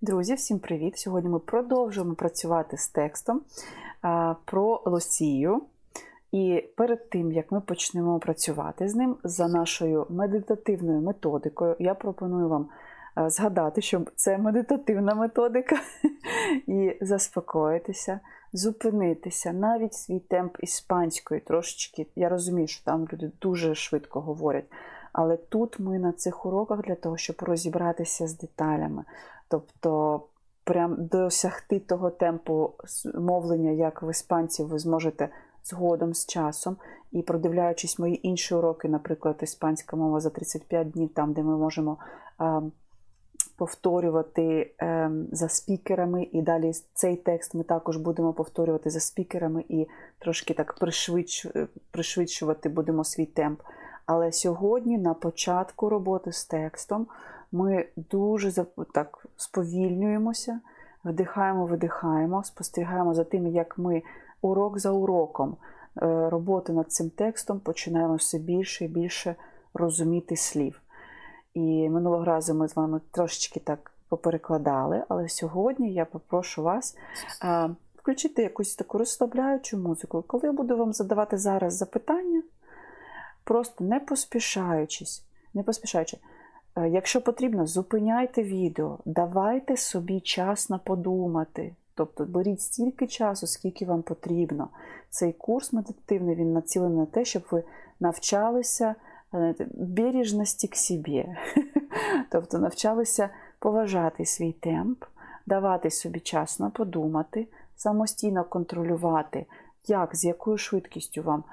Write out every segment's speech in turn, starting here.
Друзі, всім привіт! Сьогодні ми продовжуємо працювати з текстом про Лосію. І перед тим, як ми почнемо працювати з ним за нашою медитативною методикою, я пропоную вам згадати, що це медитативна методика, і заспокоїтися, зупинитися, навіть свій темп іспанської трошечки. Я розумію, що там люди дуже швидко говорять. Але тут ми на цих уроках для того, щоб розібратися з деталями. Тобто, прям досягти того темпу мовлення, як в іспанців, ви зможете згодом з часом. І продивляючись мої інші уроки, наприклад, іспанська мова за 35 днів, там, де ми можемо повторювати е, за спікерами, і далі цей текст ми також будемо повторювати за спікерами і трошки так пришвидш, пришвидшувати будемо свій темп. Але сьогодні, на початку роботи з текстом, ми дуже так сповільнюємося, вдихаємо, видихаємо, спостерігаємо за тим, як ми урок за уроком е, роботи над цим текстом починаємо все більше і більше розуміти слів. І минулого разу ми з вами трошечки так поперекладали, але сьогодні я попрошу вас включити якусь таку розслабляючу музику. Коли я буду вам задавати зараз запитання, просто не поспішаючись, не поспішаючи. Е, якщо потрібно, зупиняйте відео, давайте собі час на подумати. Тобто беріть стільки часу, скільки вам потрібно. Цей курс медитативний він націлений на те, щоб ви навчалися бережності к собі. Тобто навчалися поважати свій темп, давати собі час на подумати, самостійно контролювати, як, з якою швидкістю вам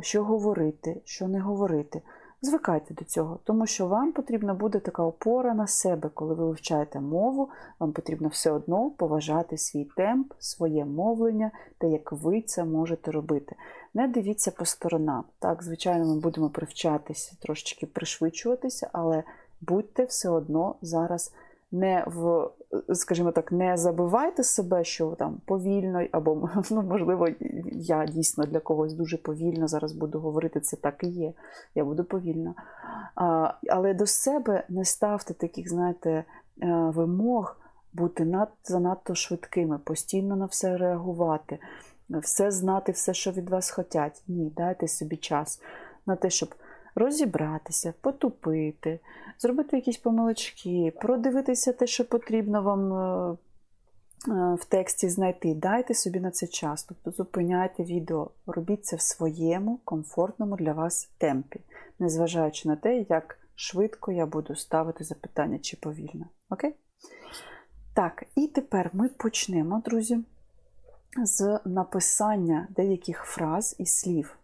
що говорити, що не говорити. Звикайте до цього, тому що вам потрібна буде така опора на себе, коли ви вивчаєте мову, вам потрібно все одно поважати свій темп, своє мовлення та як ви це можете робити. Не дивіться по сторонам. Так, звичайно, ми будемо привчатися, трошечки пришвидшуватися, але будьте все одно зараз не в, скажімо так, не забивайте себе, що там повільно, або ну, можливо, я дійсно для когось дуже повільно зараз буду говорити, це так і є. Я буду повільно. А, Але до себе не ставте таких, знаєте, е, вимог бути над, занадто швидкими, постійно на все реагувати, все знати, все, що від вас хочуть. Ні, дайте собі час на те, щоб розібратися, потупити, зробити якісь помилочки, продивитися те, що потрібно вам е, е, в тексті знайти. Дайте собі на це час, тобто зупиняйте відео, робіть це в своєму комфортному для вас темпі, незважаючи на те, як швидко я буду ставити запитання чи повільно. Окей? Так, і тепер ми почнемо, друзі, з написання деяких фраз і слів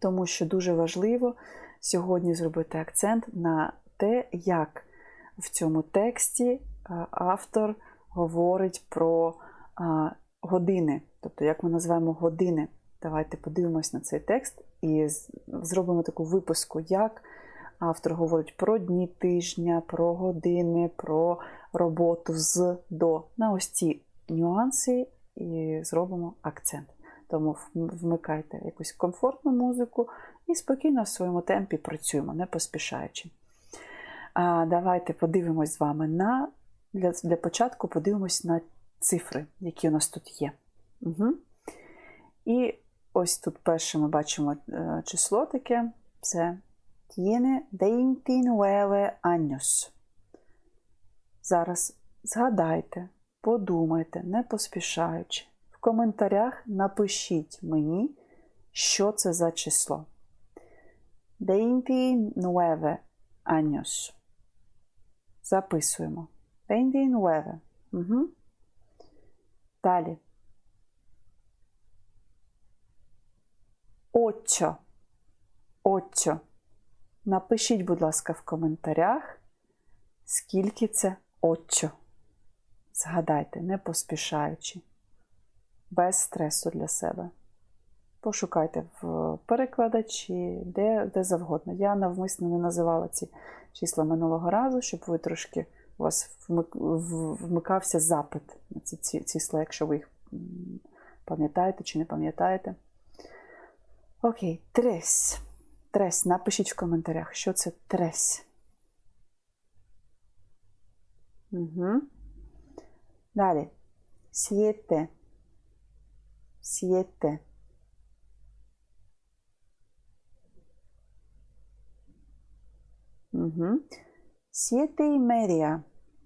тому що дуже важливо сьогодні зробити акцент на те, як в цьому тексті е, автор говорить про години, тобто, як ми називаємо години. Давайте подивимось на цей текст і зробимо таку випуску, як автор говорить про дні тижня, про години, про роботу з до. На ось ці нюанси і зробимо акцент. Тому вмикайте якусь комфортну музику і спокійно в своєму темпі працюємо, не поспішаючи. А Давайте подивимось з вами на для, для початку подивимось на цифри, які у нас тут є. Угу. І ось тут перше ми бачимо е, число таке: це tiene 29 años. Зараз згадайте, подумайте, не поспішаючи. В коментарях напишіть мені, що це за число. 29 años. Записуємо. 29. Угу. Далі. Очо. Очо. Напишіть, будь ласка, в коментарях, скільки це очо. Згадайте, не поспішаючи без стресу для себе. Пошукайте в перекладачі, де де завгодно. Я навмисно не називала ці числа минулого разу, щоб ви трошки у вас вмикався запит на ці, числа, якщо ви їх пам'ятаєте чи не пам'ятаєте. Окей, тресь. Тресь. Напишіть в коментарях, що це тресь. Угу. Далі. Siete. Siete. Угу. Siete і media.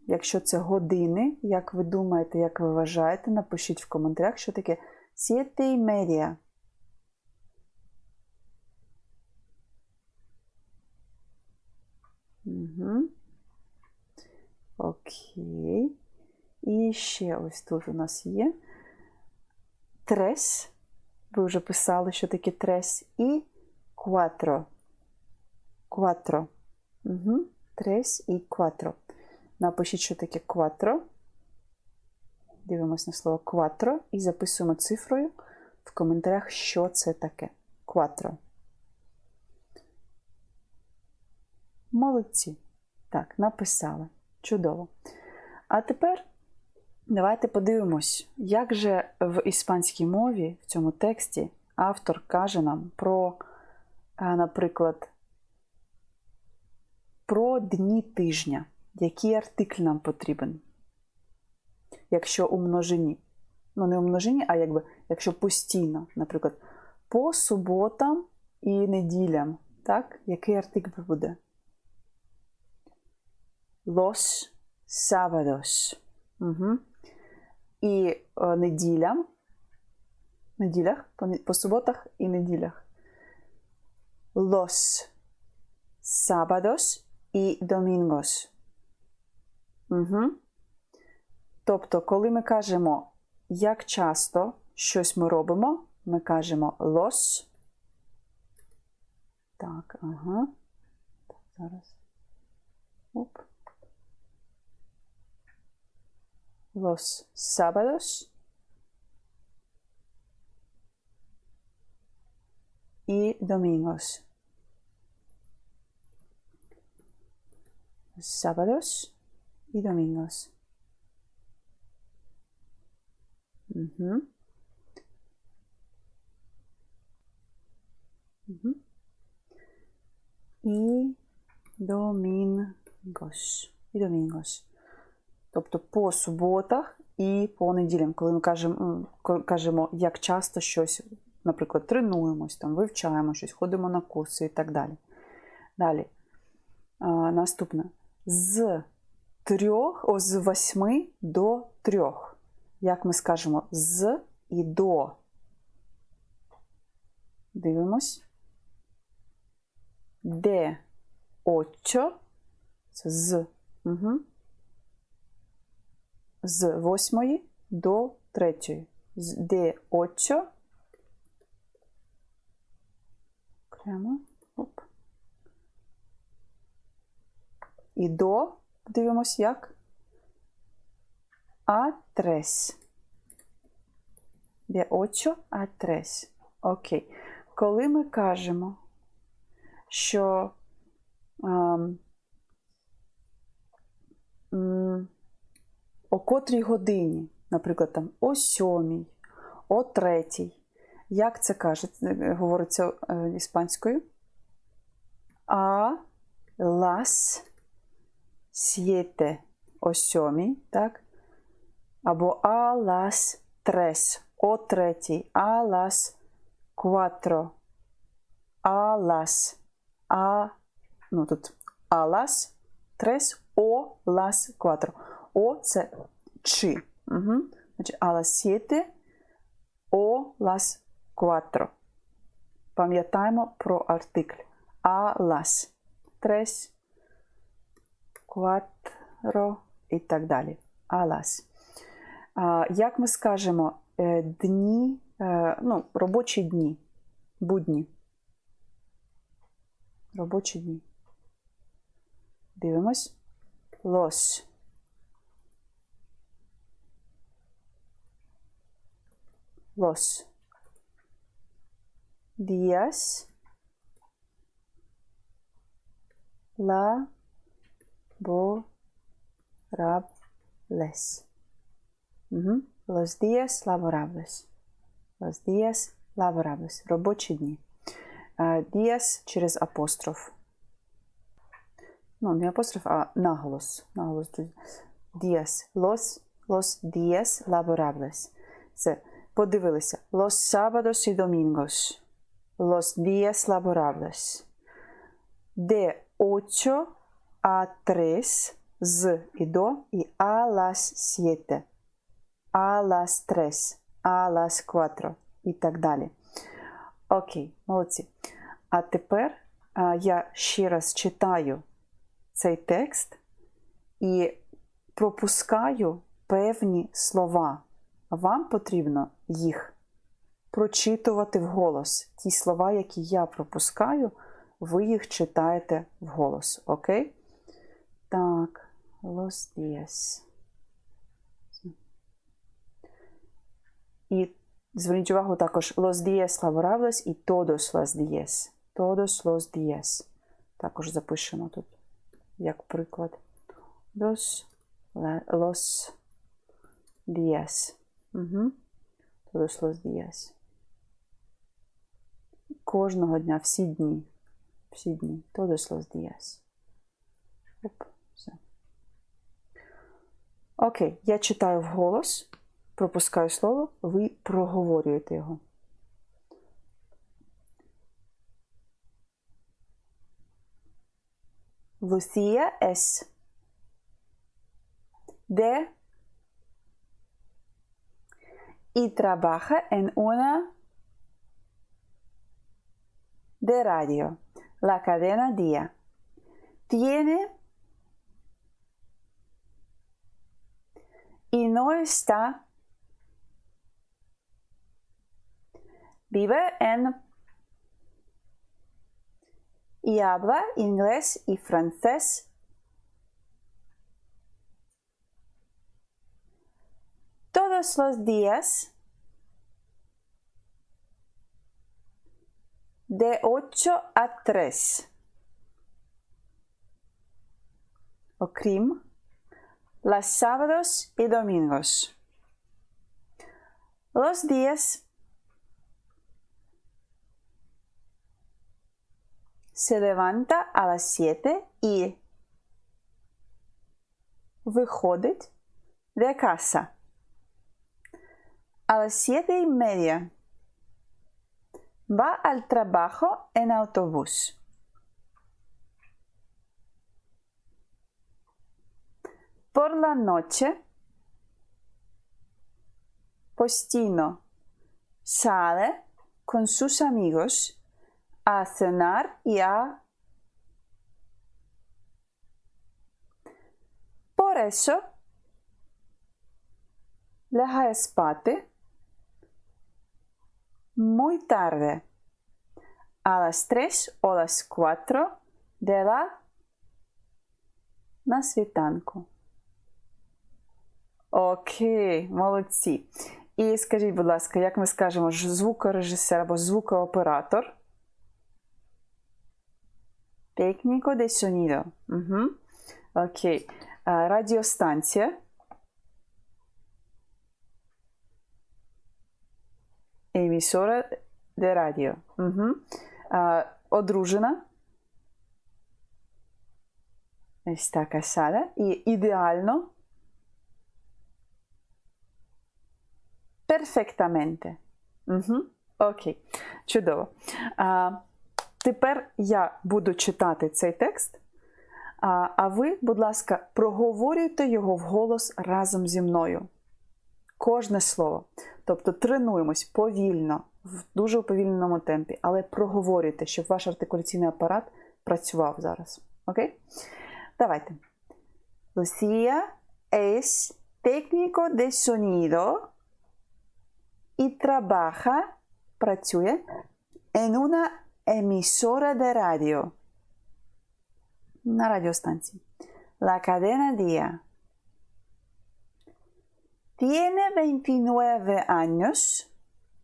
Якщо це години, як ви думаєте, як ви вважаєте, напишіть в коментарях, що таке siete і media. Угу. Окей. І ще ось тут у нас є трес. Ви вже писали, що таке трес. І кватро. Кватро. Угу. Трес і кватро. Напишіть, що таке кватро. Дивимось на слово кватро і записуємо цифрою в коментарях, що це таке. Кватро. Молодці. Так, написали. Чудово. А тепер давайте подивимось, як же в іспанській мові в цьому тексті автор каже нам про, наприклад, про дні тижня. Який артикль нам потрібен? Якщо у множині. Ну, не у множині, а якби, якщо постійно, наприклад, по суботам і неділям. Так? Який артикль буде? Los sábados. Угу. І о, неділям. Неділях, по, по суботах і неділях. Los sábados і domingos. Угу. Тобто, коли ми кажемо, як часто щось ми робимо, ми кажемо los. Так, ага. Так, зараз. Оп. Los sábados. Y domingos. Los sábados y domingos. Угу. Угу. І домінгос. І домінгос. Тобто по суботах і по неділям, коли ми кажемо, кажемо, як часто щось, наприклад, тренуємось, там, вивчаємо щось, ходимо на курси і так далі. Далі. Наступне. З трьох, о, з восьми до трьох. Як ми скажемо, з і до. Дивимось. Де очо. Це з. Угу. З восьмої до третьої. З де очо. Окремо. Оп. І до. Дивимось як. А трес. Де очо, а трес. Окей. Коли ми кажемо, що м, о котрій годині, наприклад, там о сьомій, о третій, як це каже, говориться е, іспанською? А лас сієте о сьомій, так? Або а лас трес о третій, а лас кватро, а лас, а, ну тут а лас трес, о лас кватро. О це чи. Угу. Значить, а лас сієте, о лас. Пам'ятаємо про артикль. А лас трес, кватро і так далі. Алас. Як ми скажемо дні, ну, робочі дні, будні? Робочі дні. Дивимось. Los. Los. Días. La. Laborables. Угу. Los días laborables. Los días laborables. Робочі дні. Días через апостроф. Ну, не апостроф, а наголос. Наголос, días. Los, los días laborables. Це подивилися. Los sábados y domingos. Los días laborables. De 8 a 3 з і до і a las 7. A las 3. A las 4. І так далі. Окей, молодці. А тепер а, я ще раз читаю цей текст і пропускаю певні слова. Вам потрібно їх прочитувати вголос. Ті слова, які я пропускаю, ви їх читаєте вголос. Окей? Так, los días. І зверніть увагу також los días laborables і todos los días. Todos los días. Також запишемо тут як приклад. Los, los días. Угу. Todos los días. Кожного дня, всі дні. Всі дні. Todos los días. Оп, все. Окей, я читаю вголос, пропускаю слово, ви проговорюєте його. Lucía es de y trabaja en una de radio, la cadena Día. Tiene y no está, vive en y habla inglés y francés. Todos los días de 8 a 3. Окрім los sábados y domingos. Los días se levanta a las 7 y виходить de casa. a las siete y media. Va al trabajo en autobús. Por la noche, pues Postino sale con sus amigos a cenar y a... Por eso, Lehajespate muy tarde, a las 3 o las 4 de la на. Окей, молодці. І скажіть, будь ласка, як ми скажемо звукорежисер або звукооператор? Técnico de sonido. Угу. Окей. Радіостанція. Емісора де радіо. Угу. А, одружена. Está casada. І ідеально. Перфектаменте. Угу. Окей. Чудово. А, Тепер я буду читати цей текст, а, а ви, будь ласка, проговорюйте його вголос разом зі мною. Кожне слово. Тобто тренуємось повільно, в дуже уповільненому темпі, але проговорюйте, щоб ваш артикуляційний апарат працював зараз. Окей? Давайте. Lucía es técnico de sonido y trabaja, працює en una emisora de radio. На радіостанції. La cadena Día. Tiene 29 años.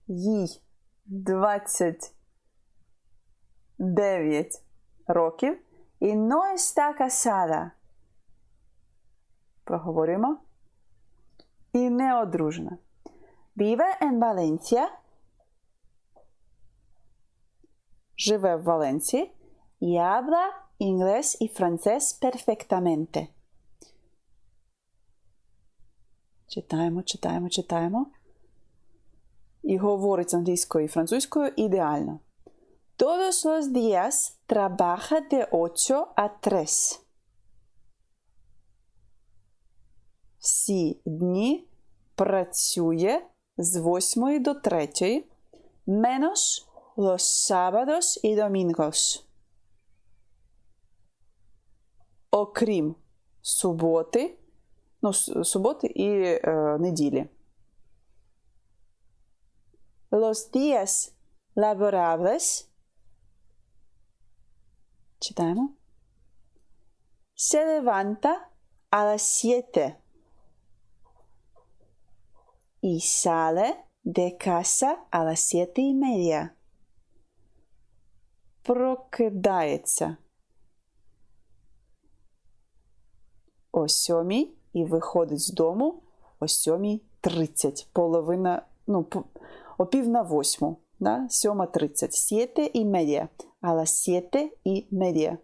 Їй 29 років. І no está casada. Проговорюємо. І не одружена. Vive en Valencia. Живе в Валенції. Y habla inglés y francés perfectamente. Читаємо, читаємо, читаємо. І говорить англійською і французькою ідеально. Todos los días trabaja de 8 a 3. Всі дні працює з 8 до 3, menos los sábados y domingos. Окрім суботи, ну, суботи і е, неділі. Los días laborables. Читаємо. Se levanta a las 7 y sale de casa a las siete y media. Прокидається о сьомій і виходить з дому о сьомій тридцять. Половина, ну, о пів на восьму. Да? Сьома тридцять. Siete y media. A las siete y media.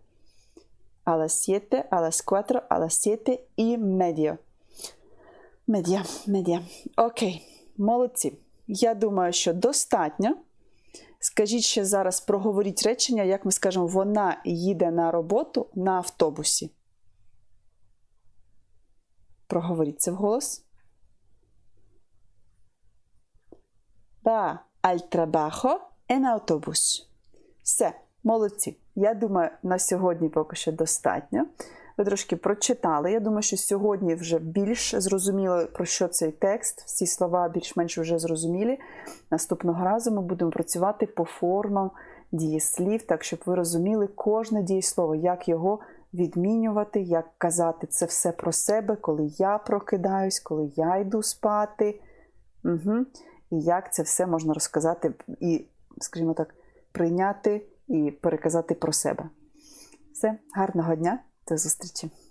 A las siete, a las siete y media. Медіа, медіа. Окей, молодці. Я думаю, що достатньо. Скажіть ще зараз, проговоріть речення, як ми скажемо, вона їде на роботу на автобусі. Проговоріть це вголос. Va al trabajo en autobús. Все, молодці. Я думаю, на сьогодні поки що достатньо. Ви трошки прочитали. Я думаю, що сьогодні вже більш зрозуміло, про що цей текст. Всі слова більш-менш вже зрозумілі. Наступного разу ми будемо працювати по формам дієслів, так щоб ви розуміли кожне дієслово, як його відмінювати, як казати це все про себе, коли я прокидаюсь, коли я йду спати. Угу. І як це все можна розказати і, скажімо так, прийняти і переказати про себе. Все, гарного дня, до зустрічі!